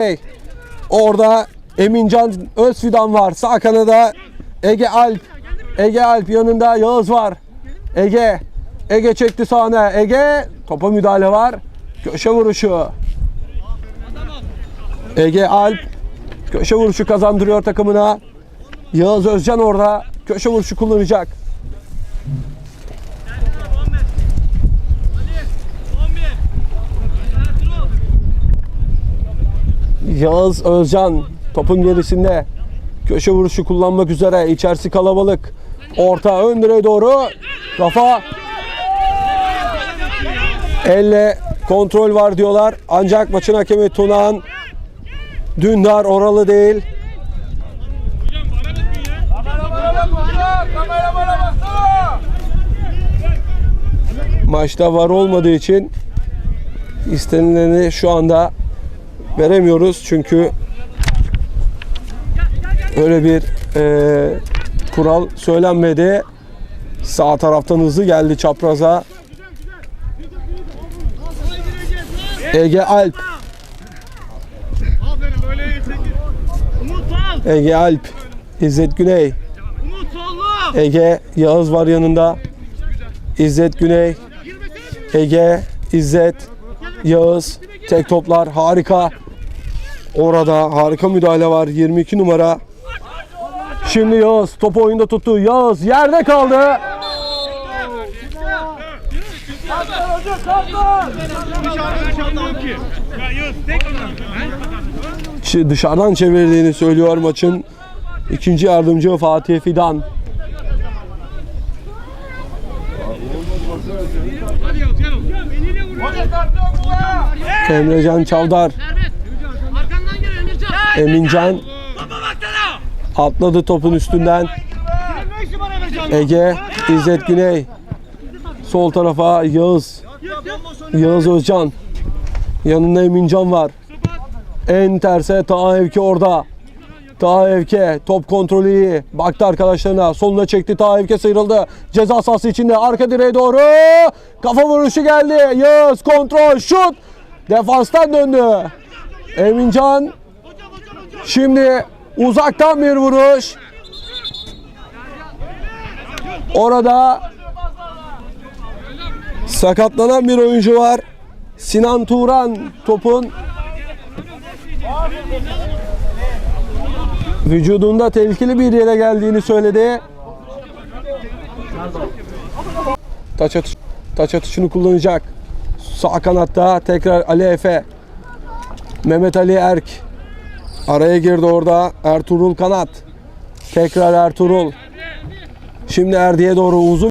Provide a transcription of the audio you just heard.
Bey. Orada Emincan Özfidan var. Sağ kanada Ege Alp. Ege Alp yanında Yağız var. Ege. Ege çekti sahne. Ege. Topa müdahale var. Köşe vuruşu. Ege Alp. Köşe vuruşu kazandırıyor takımına. Yağız Özcan orada. Köşe vuruşu kullanacak. Yağız Özcan topun gerisinde. Köşe vuruşu kullanmak üzere. İçerisi kalabalık. Orta ön direğe doğru. Kafa. Elle kontrol var diyorlar. Ancak maçın hakemi Tunağan Dündar oralı değil. Maçta var olmadığı için istenileni şu anda veremiyoruz çünkü öyle bir e, kural söylenmedi. Sağ taraftan hızlı geldi çapraza. Ege Alp. Ege Alp. İzzet Güney. Ege Yağız var yanında. İzzet Güney. Ege, İzzet, Yağız. Tek toplar harika. Orada harika müdahale var. 22 numara. Şimdi Yağız topu oyunda tuttu. Yağız yerde kaldı. Dışarıdan çevirdiğini söylüyor maçın ikinci yardımcı Fatih Fidan. Emrecan Çavdar. Emincan atladı topun üstünden. Ege, İzzet Güney. Sol tarafa Yağız. Yağız Özcan. Yanında Emincan var. En terse Taha Evke orada. Taha Evke top kontrolü iyi. Baktı arkadaşlarına. Soluna çekti. Taha Evke sıyrıldı. Ceza sahası içinde. Arka direğe doğru. Kafa vuruşu geldi. Yağız kontrol. Şut. Defanstan döndü. Emincan. Şimdi uzaktan bir vuruş. Orada sakatlanan bir oyuncu var. Sinan Turan topun vücudunda tehlikeli bir yere geldiğini söyledi. Taç, atış, taç atışını kullanacak. Sağ kanatta tekrar Ali Efe. Mehmet Ali Erk. Araya girdi orada Ertuğrul Kanat. Tekrar Ertuğrul. Şimdi Erdi'ye doğru uzun